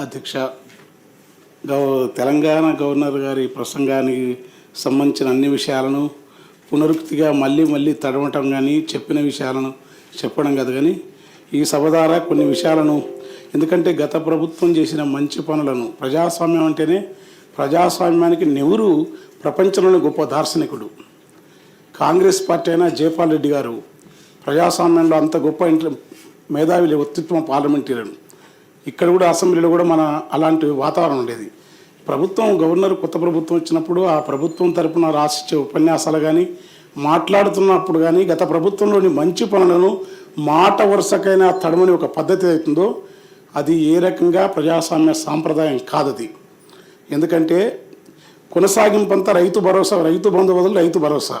అధ్యక్ష గవ తెలంగాణ గవర్నర్ గారి ప్రసంగానికి సంబంధించిన అన్ని విషయాలను పునరుక్తిగా మళ్ళీ మళ్ళీ తడవటం కానీ చెప్పిన విషయాలను చెప్పడం కాదు కానీ ఈ సభ ద్వారా కొన్ని విషయాలను ఎందుకంటే గత ప్రభుత్వం చేసిన మంచి పనులను ప్రజాస్వామ్యం అంటేనే ప్రజాస్వామ్యానికి నెహ్రూ ప్రపంచంలోని గొప్ప దార్శనికుడు. కాంగ్రెస్ పార్టీ అయినా జైపాల్ రెడ్డి గారు ప్రజాస్వామ్యంలో అంత గొప్ప ఇంటర్ మేధావిలు వ్యక్తిత్వం పార్లమెంటరీలను ఇక్కడ కూడా అసెంబ్లీలో కూడా మన అలాంటి వాతావరణం ఉండేది. ప్రభుత్వం గవర్నర్ కొత్త ప్రభుత్వం వచ్చినప్పుడు ఆ ప్రభుత్వం తరపున రాసిచ్చే ఉపన్యాసాలు కానీ మాట్లాడుతున్నప్పుడు కానీ గత ప్రభుత్వంలోని మంచి పనులను మాట వరుసకైనా తడమని ఒక పద్ధతి అవుతుందో అది ఏ రకంగా ప్రజాస్వామ్య సాంప్రదాయం కాదది. ఎందుకంటే కొనసాగింపంతా రైతు భరోసా రైతు బంధు బదులు రైతు భరోసా.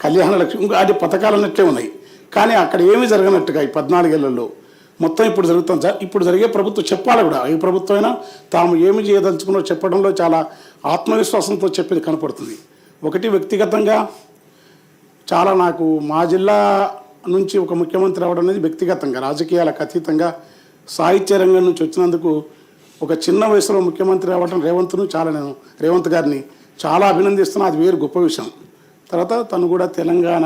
కళ్యాణ లక్ష్యం ఇంకా అది పథకాలు అన్నట్లే ఉన్నాయి. కానీ అక్కడ ఏమీ జరగనట్టుగా ఈ పద్నాలుగేళ్ళలో మొత్తం ఇప్పుడు జరుగుతుంది సార్. ఇప్పుడు జరిగే ప్రభుత్వం చెప్పాలి కూడా. ఏ ప్రభుత్వం అయినా తాము ఏమి చేయదలుచుకున్నో చెప్పడంలో చాలా ఆత్మవిశ్వాసంతో చెప్పేది కనపడుతుంది. ఒకటి వ్యక్తిగతంగా చాలా నాకు మా జిల్లా నుంచి ఒక ముఖ్యమంత్రి అవ్వడం అనేది వ్యక్తిగతంగా రాజకీయాలకు అతీతంగా సాహిత్య రంగం నుంచి వచ్చినందుకు ఒక చిన్న వయసులో ముఖ్యమంత్రి అవ్వడం రేవంత్ను చాలా నేను రేవంత్ గారిని చాలా అభినందిస్తున్నా. అది వేరు గొప్ప విషయం. తర్వాత తను కూడా తెలంగాణ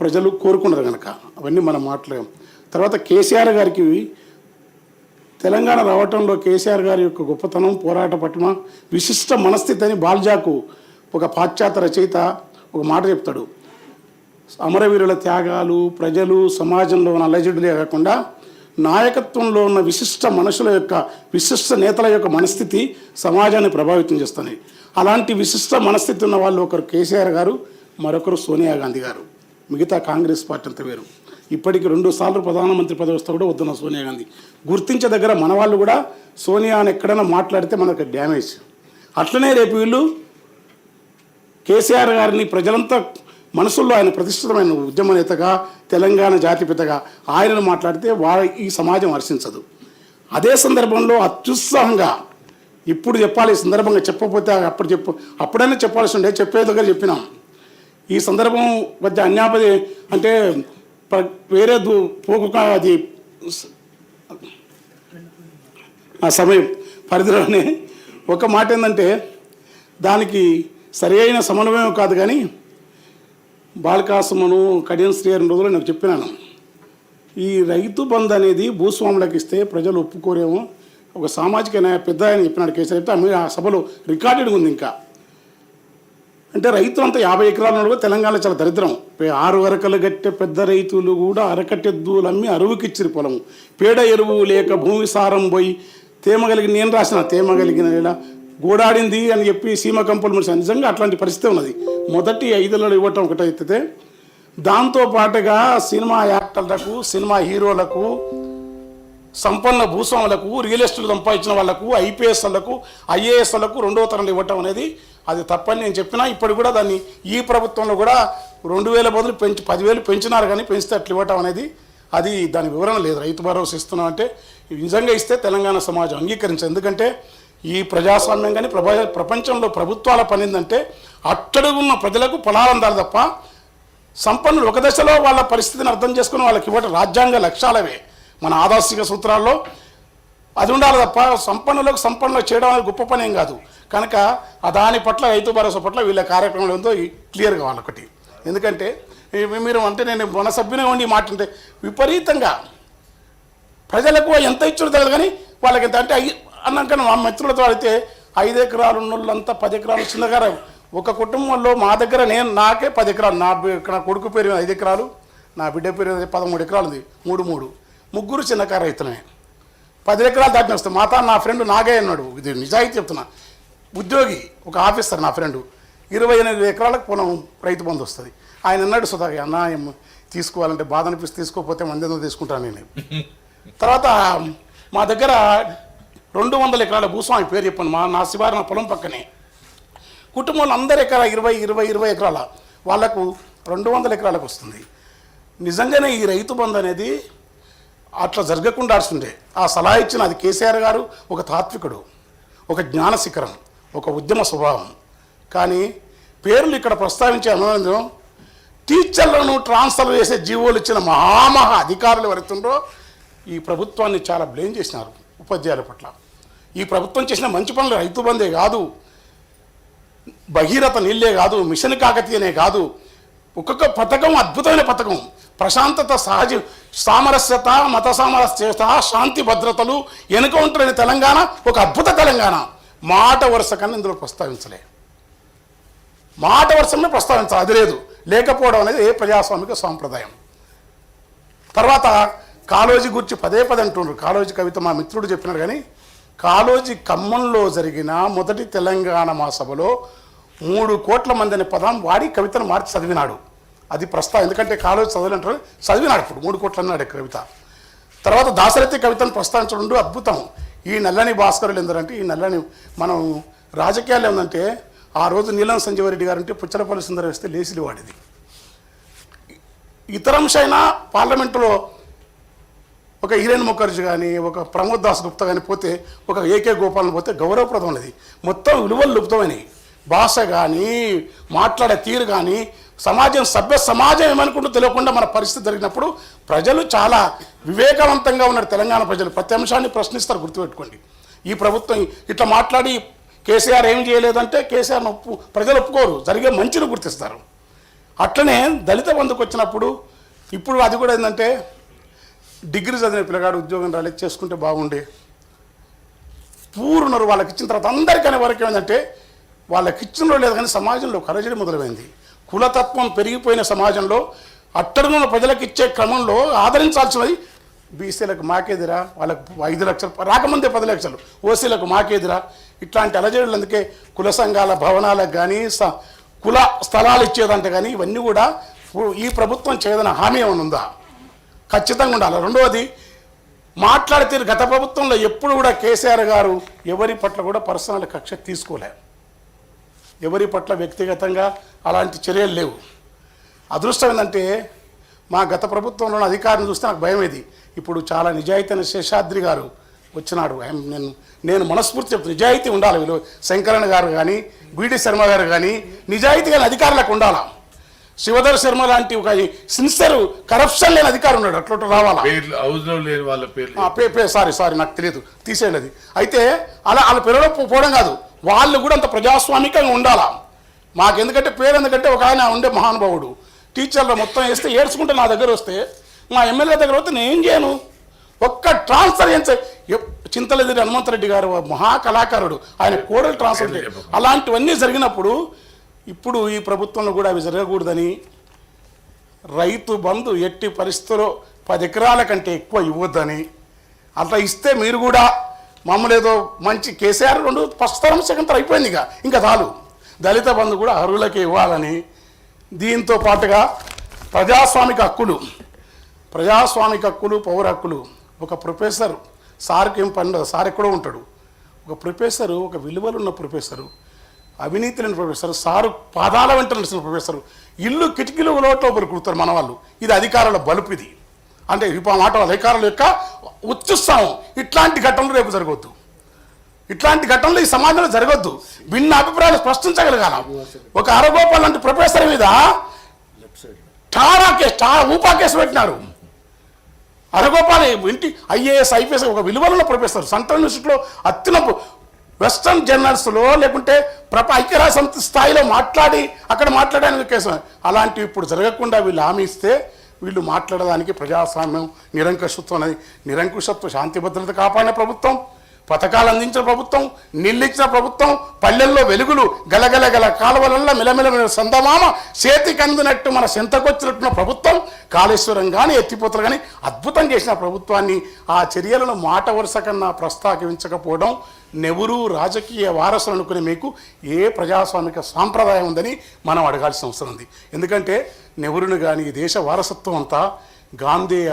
ప్రజలు కోరుకున్నారు కనుక అవన్నీ మనం మాట్లాడాం. తర్వాత కేసీఆర్ గారికి తెలంగాణ రావటంలో కేసీఆర్ గారి యొక్క గొప్పతనం పోరాట పట్టుమ విశిష్ట మనస్థితి అని బాల్జాకు ఒక పాశ్చాత్య రచయిత ఒక మాట చెప్తాడు. అమరవీరుల త్యాగాలు ప్రజలు సమాజంలో ఉన్న అలజడులే కాకుండా నాయకత్వంలో ఉన్న విశిష్ట మనుషుల యొక్క విశిష్ట నేతల యొక్క మనస్థితి సమాజాన్ని ప్రభావితం చేస్తున్నాయి అలాంటి విశిష్ట మనస్థితి ఉన్న వాళ్ళు ఒకరు కేసీఆర్ గారు మరొకరు సోనియా గాంధీ గారు. మిగతా కాంగ్రెస్ పార్టీ అంత వేరు. ఇప్పటికి రెండు సార్లు ప్రధానమంత్రి పదవి వస్తే కూడా వద్దున్న సోనియా గాంధీ. గుర్తించే దగ్గర మన వాళ్ళు కూడా సోనియా అని ఎక్కడైనా మాట్లాడితే మనకు డ్యామేజ్. అట్లనే రేపు వీళ్ళు కేసీఆర్ గారిని ప్రజలంతా మనసుల్లో ఆయన ప్రతిష్ఠితమైన ఉద్యమ నేతగా తెలంగాణ జాతిపితగా ఆయనను మాట్లాడితే వారి ఈ సమాజం హర్షించదు. అదే సందర్భంలో అత్యుత్సాహంగా ఇప్పుడు చెప్పాలి సందర్భంగా చెప్పకపోతే అప్పుడు చెప్పు అప్పుడైనా చెప్పాల్సి ఉండే చెప్పే దగ్గర చెప్పినాం. ఈ సందర్భం మధ్య అన్యాపది అంటే వేరే దు పోక అది ఆ సమయం పరిధిలోనే ఒక మాట ఏంటంటే దానికి సరి అయిన సమన్వయం కాదు కానీ బాలకాసమను కడియం శ్రీ రెండు రోజులు నాకు చెప్పినాను. ఈ రైతు బంధు అనేది భూస్వాములకు ఇస్తే ప్రజలు ఒప్పుకోరేమో. ఒక సామాజిక న్యాయ పెద్ద ఆయన చెప్పినాడు కేసీఆర్. చెప్తే ఆ ఆ సభలో రికార్డెడ్ ఉంది ఇంకా. అంటే రైతు అంతా యాభై ఎకరాల నడుగు తెలంగాణ చాలా దరిద్రం. ఆరు అరకలు గట్టే పెద్ద రైతులు కూడా అరకట్టెద్దులు అమ్మి అరువుకిచ్చిరి పొలం పేడ ఎరువు లేక భూమి సారం పోయి తేమ కలిగిన నేను రాసిన తేమ కలిగిన ఇలా గోడాడింది అని చెప్పి సీమ కంపలు మనిషి నిజంగా అట్లాంటి పరిస్థితి ఉన్నది. మొదటి ఐదులలో ఇవ్వటం ఒకటైతే దాంతో పాటుగా సినిమా యాక్టర్లకు సినిమా హీరోలకు సంపన్న భూస్వాములకు రియల్ ఎస్టేట్ సంపాదించిన వాళ్ళకు ఐపీఎస్లకు ఐఏఎస్లకు రెండవ రెండో తరంలో ఇవ్వటం అనేది అది తప్పని నేను చెప్పినా ఇప్పుడు కూడా దాన్ని ఈ ప్రభుత్వంలో కూడా రెండు వేల బదులు పెంచి పదివేలు పెంచినారు కానీ పెంచితే అట్లా ఇవ్వటం అనేది అది దాని వివరణ లేదు. రైతు భరోసా ఇస్తున్నాం అంటే నిజంగా ఇస్తే తెలంగాణ సమాజం అంగీకరించదు. ఎందుకంటే ఈ ప్రజాస్వామ్యం కానీ ప్రపంచంలో ప్రభుత్వాల పని ఏంటంటే అట్టడుగున్న ప్రజలకు ఫలాలు అందాలి తప్ప సంపన్నులు ఒక దశలో వాళ్ళ పరిస్థితిని అర్థం చేసుకుని వాళ్ళకి ఇవ్వటం రాజ్యాంగ లక్ష్యాలవే. మన ఆదర్శిక సూత్రాల్లో అది ఉండాలి తప్ప సంపన్నులకు సంపన్నులు చేయడం అనేది గొప్ప పని ఏం కాదు. కనుక ఆ దాని పట్ల రైతు భరోసా పట్ల వీళ్ళ కార్యక్రమంలో ఉందో క్లియర్గా వాళ్ళొకటి ఒకటి ఎందుకంటే మీరు అంటే నేను మన సభ్యుని ఉండి మాట్లాడితే విపరీతంగా ప్రజలకు ఎంత ఇచ్చారు తెలియదు కానీ వాళ్ళకి ఎంత అంటే ఐ- అన్నాక మా మిత్రులతో అడిగితే ఐదు ఎకరాలు ఉన్న వాళ్ళంతా పది ఎకరాలు చిన్నగారు. ఒక కుటుంబంలో మా దగ్గర నేను నాకే పది ఎకరాలు. నా ఇక్కడ నా కొడుకు పేరు ఐదు ఎకరాలు. నా బిడ్డ పేరు పదమూడు ఎకరాలు ఉంది. మూడు మూడు. ముగ్గురు చిన్నకారు రైతులమే. పది ఎకరాలు దాటిన వస్తాం మాత నా ఫ్రెండ్ నాగే అన్నాడు. ఇది నిజాయితీ చెప్తున్నా. ఉద్యోగి ఒక ఆఫీసర్ నా ఫ్రెండ్. ఇరవై ఎనిమిది ఎకరాలకు పొలం రైతు బంధు వస్తుంది. ఆయన అన్నాడు సుధాకి అన్న తీసుకోవాలంటే బాధ అనిపిస్తే తీసుకోకపోతే మంది తీసుకుంటాను నేను? తర్వాత మా దగ్గర రెండు వందల ఎకరాల భూస్వామి పేరు చెప్పాను మా నా శివారు నా పొలం పక్కనే. కుటుంబంలో అందరు ఎకరా ఇరవై ఇరవై ఇరవై ఎకరాల. వాళ్ళకు రెండు వందల ఎకరాలకు వస్తుంది. నిజంగానే ఈ రైతు బంధు అనేది అట్లా జరగకుండా ఆడుతుండే. ఆ సలహా ఇచ్చిన అది కేసీఆర్ గారు ఒక తాత్వికుడు ఒక జ్ఞాన శిఖరం ఒక ఉద్యమ స్వభావం. కానీ పేర్లు ఇక్కడ ప్రస్తావించే అనుబంధం టీచర్లను ట్రాన్స్ఫర్ చేసే జీవోలు ఇచ్చిన మహామహా అధికారులు ఎవరైతుండో ఈ ప్రభుత్వాన్ని చాలా బ్లేమ్ చేసినారు ఉపాధ్యాయుల పట్ల. ఈ ప్రభుత్వం చేసిన మంచి పనులు రైతు బందే కాదు భగీరథ నీళ్ళే కాదు మిషన్ కాకతీయనే కాదు ఒక్కొక్క పథకం అద్భుతమైన పథకం. ప్రశాంతత సహజ సామరస్యత మత సామరస్యత శాంతి భద్రతలు ఎన్కౌంటర్ తెలంగాణ ఒక అద్భుత తెలంగాణ. మాట వరుస కన్నా ఇందులో ప్రస్తావించలే. మాట వరుసనే ప్రస్తావించాలి అది లేదు. లేకపోవడం అనేది ఏ ప్రజాస్వామిక సాంప్రదాయం. తర్వాత కాలోజీ గురించి పదే పదే అంటున్నారు కాలోజీ కవిత మా మిత్రుడు చెప్పినారు కానీ కాలోజీ ఖమ్మంలో జరిగిన మొదటి తెలంగాణ మహాసభలో మూడు కోట్ల మంది అనే పదం వాడి కవితను మార్చి చదివినాడు. అది ప్రస్తావం ఎందుకంటే కాలోజీ చదవాలంటారు చదివినాడు ఇప్పుడు మూడు కోట్లు అన్నాడు కవిత. తర్వాత దాశరథి కవితను ప్రస్తావించడం అద్భుతం. ఈ నల్లని భాస్కరులు ఎందరంటే ఈ నల్లని మనం రాజకీయాలు ఏమందంటే ఆ రోజు నీలం సంజీవరెడ్డి గారు అంటే పుచ్చలపల్లి సుందర వేస్తే లేచిలి వాడిది. ఇతర అంశైనా పార్లమెంటులో ఒక హీరేన్ ముఖర్జీ కానీ ఒక ప్రమోద్ దాస్ గుప్తా కానీ పోతే ఒక ఏకే గోపాలను పోతే గౌరవప్రదం అనేది మొత్తం విలువలు లుప్తమైనవి భాష కానీ మాట్లాడే తీరు కానీ సమాజం సభ్య సమాజం ఏమనుకుంటూ తెలియకుండా మన పరిస్థితి జరిగినప్పుడు ప్రజలు చాలా వివేకవంతంగా ఉన్నారు తెలంగాణ ప్రజలు. ప్రతి అంశాన్ని ప్రశ్నిస్తారు గుర్తుపెట్టుకోండి. ఈ ప్రభుత్వం ఇట్లా మాట్లాడి కేసీఆర్ ఏం చేయలేదంటే కేసీఆర్ ఒప్పు ప్రజలు ఒప్పుకోరు. జరిగే మంచిని గుర్తిస్తారు. అట్లనే దళిత బంధుకు వచ్చినప్పుడు ఇప్పుడు అది కూడా ఏంటంటే డిగ్రీ చదివిన పిల్లగాడు ఉద్యోగం రాలేదు చేసుకుంటే బాగుండే. పూర్ణరు వాళ్ళకి ఇచ్చిన తర్వాత అందరికనే వరకు ఏంటంటే వాళ్ళకి ఇచ్చిన లేదు కానీ సమాజంలో కలజడి మొదలైంది కులతత్వం పెరిగిపోయిన సమాజంలో అట్టడుగున్న ప్రజలకు ఇచ్చే క్రమంలో ఆదరించాల్సినది బీసీలకు మాకేదిరా? వాళ్ళకు ఐదు లక్షలు రాకముందే పది లక్షలు ఓసీలకు మాకేదిరా? ఇట్లాంటి అలజడులు అందుకే కుల సంఘాల భవనాలకు కానీ కుల స్థలాలు ఇచ్చేదంట కానీ ఇవన్నీ కూడా ఈ ప్రభుత్వం చేయదన్న హామీ ఏమైనా ఉందా? ఖచ్చితంగా ఉండాలి. రెండవది మాట్లాడితే గత ప్రభుత్వంలో ఎప్పుడు కూడా కేసీఆర్ గారు ఎవరి పట్ల కూడా పర్సనల్ కక్ష తీసుకోలేరు ఎవరి పట్ల వ్యక్తిగతంగా అలాంటి చర్యలు లేవు. అదృష్టం ఏంటంటే మా గత ప్రభుత్వంలో అధికారిని చూస్తే నాకు భయం ఇది. ఇప్పుడు చాలా నిజాయితీ అయిన శేషాద్రి గారు వచ్చినాడు. నేను నేను మనస్ఫూర్తి చెప్తాను నిజాయితీ ఉండాలి వీళ్ళు. శంకరన్ గారు కానీ బీడి శర్మ గారు కానీ నిజాయితీ గల అధికారులకు ఉండాలా? శివధర్ శర్మ లాంటి ఒక సిన్సియర్ కరప్షన్ లేని అధికారి ఉన్నాడు. అట్లా రావాలా? వాళ్ళ పేర్లు ఆ, పే పే సారీ సారీ నాకు తెలియదు తీసేయండి అది. అయితే అలా వాళ్ళ పేరులో పోవడం కాదు. వాళ్ళు కూడా అంత ప్రజాస్వామికంగా ఉండాలా? మాకు ఎందుకంటే పేరు ఎందుకంటే ఒక ఆయన ఉండే మహానుభావుడు. టీచర్లు మొత్తం వేస్తే ఏడ్చుకుంటే నా దగ్గర వస్తే మా ఎమ్మెల్యే దగ్గర వస్తే నేను ఏం చేయను? ఒక్క ట్రాన్స్ఫర్ ఏం చే- చింతలెదిరి హనుమంతరెడ్డి గారు మహా కళాకారుడు ఆయన కోడలు ట్రాన్స్ఫర్ అలాంటివన్నీ జరిగినప్పుడు ఇప్పుడు ఈ ప్రభుత్వంలో కూడా అవి జరగకూడదని రైతు బంధు ఎట్టి పరిస్థితుల్లో పది ఎకరాల కంటే ఎక్కువ ఇవ్వద్దని. అట్లా ఇస్తే మీరు కూడా మమ్మల్ని ఏదో మంచి కేసీఆర్ రెండు ఫస్ట్ తరం సెకండ్ తరం అయిపోయింది ఇక. ఇంకా చాలు. దళిత బంధు కూడా అర్హులకే ఇవ్వాలని దీంతో పాటుగా ప్రజాస్వామిక హక్కులు ప్రజాస్వామిక హక్కులు పౌర హక్కులు. ఒక ప్రొఫెసర్ సార్కి ఏం పని సార్ ఎక్కడో ఉంటాడు. ఒక ప్రొఫెసరు ఒక విలువలున్న ప్రొఫెసరు అవినీతి లేని ప్రొఫెసర్ సారు పాదాల వెంట నడిచిన ప్రొఫెసర్ ఇల్లు కిటికీలు లోట్లో కుడతారు మన వాళ్ళు ఇది అధికారుల బలుపు ఇది. అంటే ఇప్పుడు మాట వాళ్ళ అధికారుల యొక్క ఉత్సాహం ఇట్లాంటి ఘటనలు రేపు జరగవద్దు ఇట్లాంటి ఘటనలు ఈ సమాజంలో జరగవద్దు భిన్న అభిప్రాయాలు స్పష్టించగలగాల. ఒక అరగోపాల్ లాంటి ప్రొఫెసర్ మీద టారా కేసు టారా ఊపా కేసు పెట్టినారు. అరగోపాల్ ఇంటి ఐఏఎస్ ఐపీఎస్ ఒక విలువలలో ప్రొఫెసర్. సెంట్రల్ యూనివర్సిటీలో అత్యున్న వెస్టర్న్ జర్నల్స్లో లేకుంటే ప్రప ఐక్యరాజ్య స్థాయిలో మాట్లాడి అక్కడ మాట్లాడడానికి కేసు. అలాంటివి ఇప్పుడు జరగకుండా వీళ్ళు హామీ ఇస్తే వీళ్ళు మాట్లాడడానికి ప్రజాస్వామ్యం నిరంకుశత్వం అనేది నిరంకుశత్వ శాంతి భద్రత కాపాడిన ప్రభుత్వం. పథకాలు అందించిన ప్రభుత్వం నిల్లించిన ప్రభుత్వం పల్లెల్లో వెలుగులు గలగలగల కాలువలల్లో మిలమిలమిల సందమామ చేతికి అందినట్టు మన సెంతకొచ్చినట్టున్న ప్రభుత్వం కాళేశ్వరం కానీ ఎత్తిపోతలు కానీ అద్భుతం చేసిన ప్రభుత్వాన్ని ఆ చర్యలను మాట వరుస కన్నా ప్రస్తావించకపోవడం నెవరు రాజకీయ వారసులు అనుకునే మీకు ఏ ప్రజాస్వామిక సాంప్రదాయం ఉందని మనం అడగాల్సిన అవసరం ఉంది. ఎందుకంటే నెవరును కానీ ఈ దేశ వారసత్వం అంతా గాంధీయ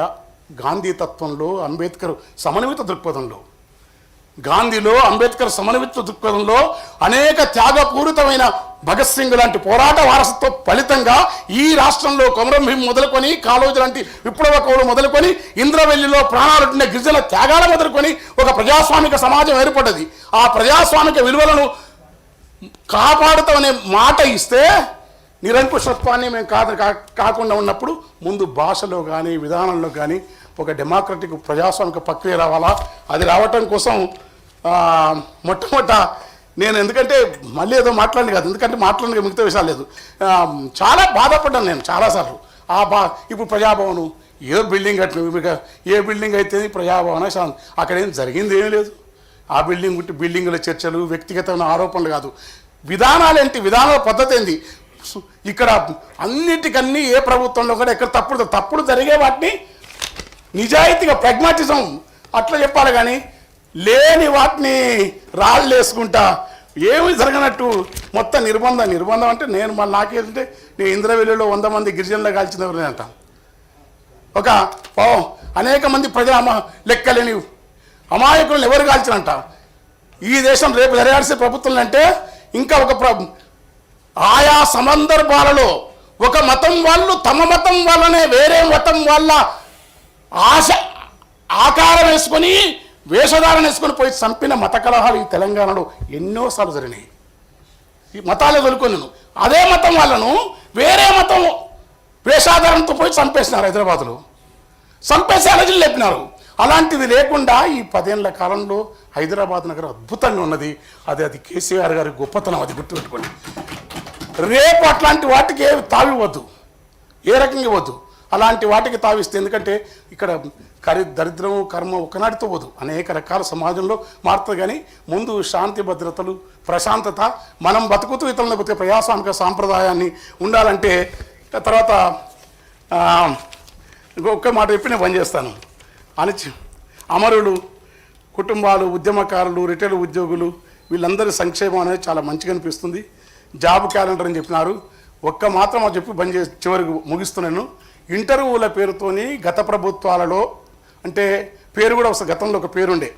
గాంధీ తత్వంలో అంబేద్కర్ సమన్విత దృక్పథంలో గాంధీలో అంబేద్కర్ సమన్విత దృక్పథంలో అనేక త్యాగపూరితమైన భగత్ సింగ్ లాంటి పోరాట వారసత్వ ఫలితంగా ఈ రాష్ట్రంలో కొమరం భీం మొదలుకొని కాళోజు లాంటి విప్లవ కవులు మొదలుకొని ఇంద్రవెల్లిలో ప్రాణాలుంటున్న గిరిజన త్యాగాల మొదలుకొని ఒక ప్రజాస్వామిక సమాజం ఏర్పడ్డది. ఆ ప్రజాస్వామిక విలువలను కాపాడుతామనే మాట ఇస్తే నిరంకుశత్వాన్ని మేము కాదు కాకుండా ఉన్నప్పుడు ముందు భాషలో కానీ విధానంలో కానీ ఒక డెమోక్రటిక్ ప్రజాస్వామిక ప్రక్రియ రావాలా? అది రావటం కోసం మొట్టమొదట నేను ఎందుకంటే మళ్ళీ ఏదో మాట్లాడి కాదు. ఎందుకంటే మాట్లాడిన మిగతా విషయాలు లేదు. చాలా బాధపడ్డాను నేను చాలాసార్లు. ఆ బా ఇప్పుడు ప్రజాభవనం ఏ బిల్డింగ్ కట్టిన ఏ బిల్డింగ్ అయితే ప్రజాభవన అక్కడ ఏం జరిగింది ఏమీ లేదు. ఆ బిల్డింగ్ ఉంటే బిల్డింగుల చర్చలు వ్యక్తిగతమైన ఆరోపణలు కాదు. విధానాలు ఏంటి? విధానాల పద్ధతి ఏంది? ఇక్కడ అన్నిటికన్నీ ఏ ప్రభుత్వంలో కూడా ఎక్కడ తప్పుడు తప్పుడు జరిగే వాటిని నిజాయితీగా ప్రెగ్మాటిజం అట్లా చెప్పాలి కానీ లేని వాటిని రాళ్ళు వేసుకుంటా ఏమి జరగనట్టు మొత్తం నిర్బంధం. నిర్బంధం అంటే నేను మన నాకేంటంటే నేను ఇంద్రవెల్లిలో వంద మంది గిరిజనులు కాల్చినవరని అంట. ఒక పో అనేక మంది ప్రజల అమ లెక్కలేని అమాయకులను ఎవరు కాల్చినంట ఈ దేశం రేపు జరగాల్సిన ప్రభుత్వం అంటే ఇంకా ఒక ప్ర ఆయా సందర్భాలలో ఒక మతం వాళ్ళు తమ మతం వల్లనే వేరే మతం వాళ్ళ ఆశ ఆకారం వేసుకొని వేషధారణ వేసుకొని పోయి చంపిన మత కలహాలు ఈ తెలంగాణలో ఎన్నోసార్లు జరిగినాయి. ఈ మతాలు వదులుకొని అదే మతం వాళ్ళను వేరే మతం వేషాధారణతో పోయి చంపేసినారు హైదరాబాద్లో. చంపేసి అలజలు లేపినారు. అలాంటిది లేకుండా ఈ పదేళ్ళ కాలంలో హైదరాబాద్ నగరం అద్భుతంగా ఉన్నది. అది అది కేసీఆర్ గారి గొప్పతనం అది గుర్తుపెట్టుకోండి. రేపు అట్లాంటి వాటికి ఏమి తావివ్వద్దు. ఏ రకంగా ఇవ్వద్దు. అలాంటి వాటికి తావిస్తే ఎందుకంటే ఇక్కడ కరి దరిద్రం కర్మ ఒకనాటితో పోదు. అనేక రకాల సమాజంలో మారుతుంది కానీ ముందు శాంతి భద్రతలు ప్రశాంతత మనం బతుకుతూ ఇతరులను బతికే ప్రజాస్వామిక సాంప్రదాయాన్ని ఉండాలంటే తర్వాత ఒక్క మాట చెప్పి నేను బంద్ చేస్తాను అనిచి అమరులు కుటుంబాలు ఉద్యమకారులు రిటైల్ ఉద్యోగులు వీళ్ళందరి సంక్షేమం అనేది చాలా మంచిగా అనిపిస్తుంది. జాబ్ క్యాలెండర్ అని చెప్పినారు. ఒక్క మాత్రం అది చెప్పి బంద్ చేసి చివరికి ముగిస్తున్నాను. ఇంటర్వ్యూల పేరుతోని గత ప్రభుత్వాలలో అంటే పేరు కూడా ఒక గతంలో ఒక పేరుండే.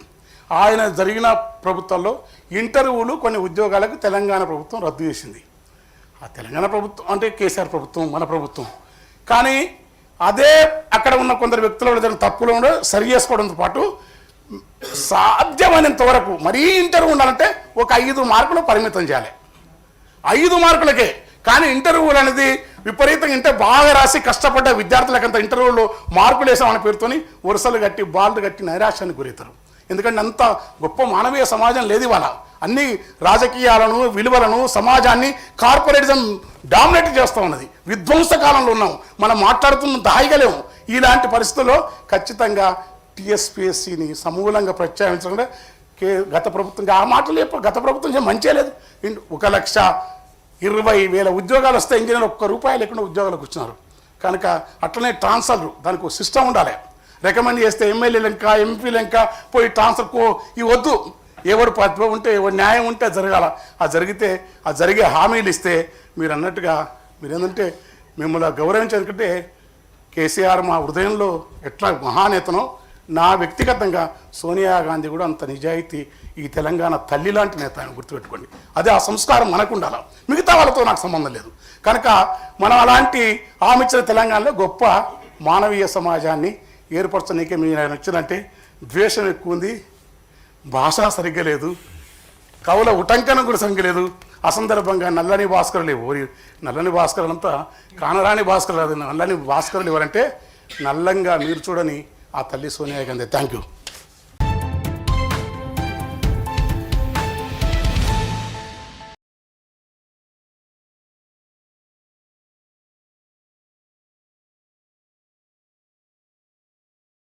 ఆయన జరిగిన ప్రభుత్వాల్లో ఇంటర్వ్యూలు కొన్ని ఉద్యోగాలకు తెలంగాణ ప్రభుత్వం రద్దు చేసింది. ఆ తెలంగాణ ప్రభుత్వం అంటే కేసీఆర్ ప్రభుత్వం మన ప్రభుత్వం. కానీ అదే అక్కడ ఉన్న కొందరు వ్యక్తుల వల్ల జరిగిన తప్పులు కూడా సరి చేసుకోవడంతో పాటు సాధ్యమైనంత వరకు మరీ ఇంటర్వ్యూ ఉండాలంటే ఒక ఐదు మార్కులు పరిమితం చేయాలి. ఐదు మార్కులకే కానీ ఇంటర్వ్యూలు అనేది విపరీతంగా ఇంటే బాగా రాసి కష్టపడ్డ విద్యార్థులకంత ఇంటర్వ్యూలో మార్కులు వేసామనే పేరుతోని వరుసలు కట్టి బాల్లు కట్టి నైరాశ్యానికి గురవుతారు. ఎందుకంటే అంత గొప్ప మానవీయ సమాజం లేదు ఇవాళ. అన్ని రాజకీయాలను విలువలను సమాజాన్ని కార్పొరేటిజం డామినేట్ చేస్తూ ఉన్నది. విధ్వంస కాలంలో ఉన్నాం. మనం మాట్లాడుతున్న దాయిగలేము ఇలాంటి పరిస్థితుల్లో ఖచ్చితంగా టీఎస్పిఎస్సిని సమూలంగా ప్రత్యామ్నాయంగా కే గత ప్రభుత్వం ఆ మాటలు చెప్ప గత ప్రభుత్వం మంచిగా లేదు. ఒక లక్ష ఇరవై వేల ఉద్యోగాలు వస్తే ఇంజనీర్ ఒక్క రూపాయి లేకుండా ఉద్యోగాలకు వచ్చినారు. కనుక అట్లనే ట్రాన్స్ఫర్లు దానికి సిస్టమ్ ఉండాలి. రికమెండ్ చేస్తే ఎమ్మెల్యే లెంక ఎంపీ లెంక పోయి ట్రాన్స్ఫర్ కో ఈ వద్దు. ఎవడు ప్రతిభ ఉంటే ఎవడు న్యాయం ఉంటే అది జరగాల. ఆ జరిగితే ఆ జరిగే హామీలు ఇస్తే మీరు అన్నట్టుగా మీరు ఏంటంటే మిమ్మల్ని గౌరవించే కేసీఆర్ మా హృదయంలో ఎట్లా మహానేతనో నా వ్యక్తిగతంగా సోనియా గాంధీ కూడా అంత నిజాయితీ ఈ తెలంగాణ తల్లి లాంటి నేత అని గుర్తుపెట్టుకోండి. అదే ఆ సంస్కారం మనకు ఉండాలి మిగతా వాళ్ళతో నాకు సంబంధం లేదు. కనుక మనం అలాంటి ఆమె ఇచ్చిన తెలంగాణలో గొప్ప మానవీయ సమాజాన్ని ఏర్పరచనీకే మీరు ఆయన వచ్చిందంటే ద్వేషం ఎక్కువ ఉంది భాష సరిగ్గా లేదు కవుల ఉటంకనం కూడా సరిగ్గా లేదు. అసందర్భంగా నల్లని భాస్కరులు ఓరి నల్లని భాస్కరులంతా కానరాని భాస్కర్ నల్లని భాస్కరులు ఎవరంటే నల్లంగా మీరు చూడని ఆ తల్లి సోనియా గాంధీ. Thank you